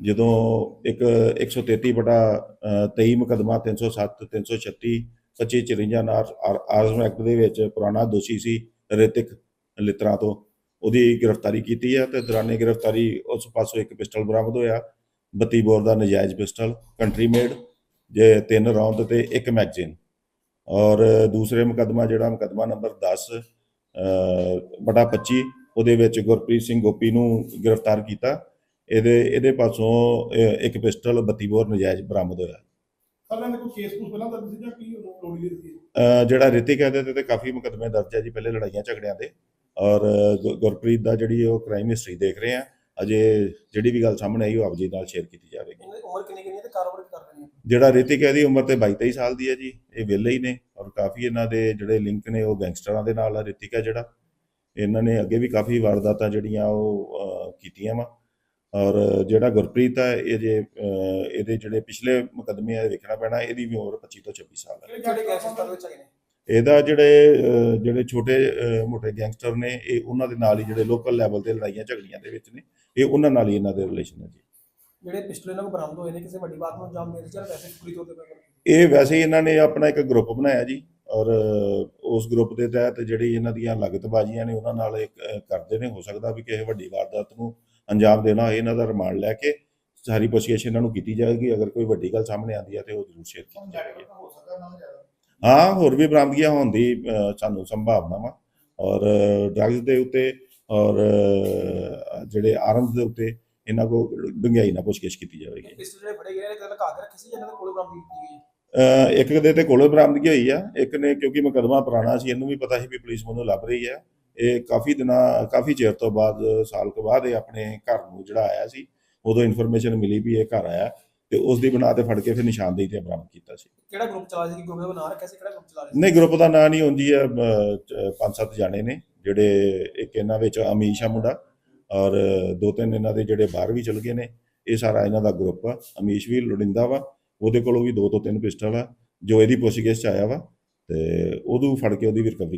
ਜਦੋਂ ਇੱਕ 133 ਬਟਾ 23 ਮੁਕਦਮਾ 307 336 25 54 ਨਾਲ ਆਰਮ ਐਕਟ ਦੇ ਵਿੱਚ ਪੁਰਾਣਾ ਦੋਸ਼ੀ ਸੀ ਰਿਤਿਕ ਲਿਤਰਾ ਤੋਂ। ਉਹਦੀ ਗ੍ਰਿਫਤਾਰੀ ਕੀਤੀ ਹੈ ਤੇ ਦੌਰਾਨੇ ਗ੍ਰਿਫਤਾਰੀ ਉਸ ਪਾਸੋਂ ਇੱਕ ਪਿਸਟਲ ਬਰਾਮਦ ਹੋਇਆ। 32 ਬੋਰ ਦਾ ਨਜਾਇਜ਼ ਪਿਸਟਲ, ਕੰਟਰੀ ਮੇਡ, ਜੇ ਤਿੰਨ ਰੌਂਦ ਤੇ ਇੱਕ ਮੈਗਜ਼ੀਨ। ਔਰ ਦੂਸਰੇ ਮੁਕਦਮਾ ਜਿਹੜਾ ਮੁਕਦਮਾ ਨੰਬਰ 10 ਬਟਾ 25 ਉਹਦੇ ਵਿੱਚ ਗੁਰਪ੍ਰੀਤ ਸਿੰਘ ਗੋਪੀ ਨੂੰ ਗ੍ਰਿਫਤਾਰ ਕੀਤਾ। ਇਹਦੇ ਇਹਦੇ ਪਾਸੋਂ ਇੱਕ ਪਿਸਟਲ 32 ਬੋਰ ਨਜਾਇਜ਼ ਬਰਾਮਦ ਹੋਇਆ। ਸਾਲਾਂ ਦੇ ਕੋਈ ਕੇਸ ਕੁਝ ਪਹਿਲਾਂ ਦਰਜ ਸੀ ਜਾਂ ਕੀ ਰੋੜੀ ਦੀ ਸੀ? ਅ, ਜਿਹੜਾ ਰਿਤਿਕ ਹੈ ਇਹਦੇ ਤੇ ਕਾਫੀ ਮੁਕਦਮੇ ਦਰਜ ਹੈ ਜੀ ਪਹਿਲੇ ਲੜਾਈਆਂ ਝਗੜਿਆਂ ਦੇ। ਔਰ ਗੁਰਪ੍ਰੀਤ ਦਾ ਜਿਹੜੀ ਉਹ ਕ੍ਰਾਈਮ ਹਿਸਟਰੀ ਦੇਖ ਰਹੇ ਆ ਅਜੇ ਜਿਹੜੀ ਵੀ ਗੱਲ ਸਾਹਮਣੇ ਆਈ ਉਹ ਆਪ ਜੀ ਨਾਲ ਸ਼ੇਅਰ ਕੀਤੀ ਜਾਵੇਗੀ। ਉਮਰ ਕਿੰਨੀ ਕਿੰਨੀ ਹੈ ਤੇ ਕਾਰੋਬਾਰ ਕੀ ਕਰਦੇ ਨੇ? ਜਿਹੜਾ ਰਿਤਿਕ ਹੈ ਦੀ ਉਮਰ ਤੇ 22 23 ਸਾਲ ਦੀ ਹੈ ਜੀ ਇਹ ਵਿਹਲੇ ਹੀ ਨੇ। ਔਰ ਕਾਫੀ ਇਹਨਾਂ ਦੇ ਜਿਹੜੇ ਲਿੰਕ ਨੇ ਉਹ ਗੈਂਗਸਟਰਾਂ ਦੇ ਨਾਲ ਆ ਰਿਤਿਕ ਹੈ ਜਿਹੜਾ। ਇਹਨਾਂ ਨੇ ਅੱਗੇ ਵੀ ਕਾਫੀ ਵਾਰਦਾਤਾਂ ਜਿਹੜੀਆਂ ਉਹ ਕੀਤੀਆਂ ਵਾ। ਔਰ ਜਿਹੜਾ ਗੁਰਪ੍ਰੀਤ ਹੈ ਇਹ ਜੇ ਇਹਦੇ ਜਿਹੜੇ ਪਿਛਲੇ ਮੁਕੱਦਮੇ ਆ ਵੇਖਣਾ ਪੈਣਾ ਇਹਦੀ ਵੀ ਉਮਰ 25 ਤੋਂ 26 ਸਾਲ ਹੈ। ਜਿਹੜੇ ਗੈਂਗਸਟਰ ਵਿੱਚ ਹੈਗੇ ਨੇ? ਇਹਦਾ ਜਿਹੜੇ ਜਿਹੜੇ ਛੋਟੇ ਮੋਟੇ ਗੈਂਗਸਟਰ ਨੇ ਇਹ ਉਹਨਾਂ ਦੇ ਨਾਲ ਹੀ ਜਿਹੜੇ ਲੋਕਲ ਲੈਵਲ ਤੇ ਲੜਾਈਆਂ ਝਗੜੀਆਂ ਦੇ ਵਿੱਚ ਨੇ ਇਹ ਉਹਨਾਂ ਨਾਲ ਹੀ ਇਹਨਾਂ ਦੇ ਰਿਲੇਸ਼ਨ ਹੈ ਜੀ। ਜਿਹੜੇ ਪਿਸਟਲ ਇਹਨਾਂ ਬਰਾਮਦ ਹੋਏ ਨੇ ਕਿਸੇ ਵੱਡੀ ਬਾਤ ਨੂੰ ਅੰਜਾਮ ਦੇਣ ਜਾਂ ਵੈਸੇ ਪੂਰੀ ਤੌਰ ਤੇ ਇਹ ਵੈਸੇ ਹੀ ਇਹਨਾਂ ਨੇ ਆਪਣਾ ਇੱਕ ਗਰੁੱਪ ਬਣਾਇਆ ਜੀ ਔਰ ਉਸ ਗਰੁੱਪ ਦੇ ਤਹਿਤ ਜਿਹੜੀ ਇਹਨਾਂ ਦੀਆਂ ਲਗਤਬਾਜ਼ੀਆਂ ਨੇ ਉਹਨਾਂ ਨਾਲ ਇੱਕ, ਕਰਦੇ ਨੇ ਹੋ ਸਕਦਾ ਵੀ ਕਿਸੇ ਵੱਡੀ ਵਾਰਦਾਤ ਨੂੰ ਅੰਜਾਮ ਦੇਣਾ ਇਹਨਾਂ ਦਾ ਰਿਮਾਂਡ ਲੈ ਕੇ ਸਾਰੀ ਪੁੱਛਗਿੱਛ ਇਹਨਾਂ ਨੂੰ ਕੀਤੀ ਜਾਏਗੀ। ਅਗਰ ਕੋਈ ਵੱਡੀ ਗੱਲ ਸਾਹਮਣੇ ਆਉਂਦੀ ਹੈ ਤੇ ਉਹ ਜ਼ਰੂਰ ਸ਼ੇਅਰ ਕੀਤੀ ਜਾਏਗੀ। ਹੋ ਹੋਰ ਵੀ ਬਰਾਮਦਗੀਆਂ ਹੋਣ ਦੀ ਸਾਨੂੰ ਸੰਭਾਵਨਾ ਵਾ। ਔਰ ਡਰੱਗਸ ਦੇ ਉੱਤੇ ਔਰ ਜਿਹੜੇ ਆਰਮਸ ਦੇ ਉੱਤੇ ਇਹਨਾਂ ਕੋ ਡੂੰਘਾਈ ਨਾਲ ਪੁੱਛਗਿੱਛ ਕੀਤੀ ਜਾਵੇਗੀ। ਪਿਸਟਲ ਜਿਹੜੇ ਫੜੇ ਗਏ ਨੇ ਕਿਤੇ ਲਗਾ ਕੇ ਰੱਖੇ ਸੀ ਜਾਂ ਇਹਨਾਂ ਦੇ ਕੋਲ ਬਰਾਮਦ ਕੀਤੀ ਗਈ ਇੱਕ ਦੇ ਤੇ ਕੋਲੋਂ ਬਰਾਮਦਗੀ ਹੋਈ ਆ ਇੱਕ ਨੇ ਕਿਉਂਕਿ ਮੁਕੱਦਮਾ ਪੁਰਾਣਾ ਸੀ ਇਹਨੂੰ ਵੀ ਪਤਾ ਸੀ ਵੀ ਪੁਲਿਸ ਮੈਨੂੰ ਲੱਭ ਰਹੀ ਹੈ। ਇਹ ਕਾਫੀ ਦਿਨਾਂ ਕਾਫੀ ਚਿਰ ਤੋਂ ਬਾਅਦ ਸਾਲ ਕੁ ਬਾਅਦ ਇਹ ਆਪਣੇ ਘਰ ਨੂੰ ਜਿਹੜਾ ਆਇਆ ਸੀ ਉਦੋਂ ਇਨਫੋਰਮੇਸ਼ਨ ਮਿਲੀ ਵੀ ਇਹ ਘਰ ਆਇਆ ਤੇ ਉਸ ਦੀ ਬਣਾ ਤੇ ਫੜ ਕੇ ਫਿਰ ਨਿਸ਼ਾਨਦੇਹੀ ਤੇ ਬਰਾਮਦ ਕੀਤਾ ਸੀ। ਕਿਹੜਾ ਗਰੁੱਪ ਚਲਾ ਸੀ? ਗਰੁੱਪ ਦਾ ਨਾਂ ਰੱਖਿਆ ਸੀ? ਕਿਹੜਾ ਗਰੁੱਪ ਚਲਾ ਰਹੇ ਸੀ? ਨਹੀਂ ਗਰੁੱਪ ਦਾ ਨਾਂ ਨਹੀਂ ਹੁੰਦੀ ਹੈ ਪੰਜ ਸੱਤ ਜਾਣੇ ਨੇ ਜਿਹੜੇ ਇੱਕ ਇਹਨਾਂ ਵਿੱਚ ਅਮੀਸ਼ ਮੁੰਡਾ ਔਰ ਦੋ ਤਿੰਨ ਇਹਨਾਂ ਦੇ ਜਿਹੜੇ ਬਾਹਰ ਵੀ ਚਲ ਗਏ ਨੇ ਇਹ ਸਾਰਾ ਇਹਨਾਂ ਦਾ ਗਰੁੱਪ ਆ। ਅਮੀਸ਼ ਵੀ ਲੋੜਿੰਦਾ ਵਾ ਉਹਦੇ ਕੋਲੋਂ ਵੀ ਦੋ ਤੋਂ ਤਿੰਨ ਪਿਸਟਲ ਆ ਜੋ ਇਹਦੀ ਪੁੱਛਗਿੱਛ ਚ ਆਇਆ ਵਾ ਤੇ ਉਹਨੂੰ ਫੜ ਕੇ ਉਹਦੀ ਵੀ ਰਿਕਵਰੀ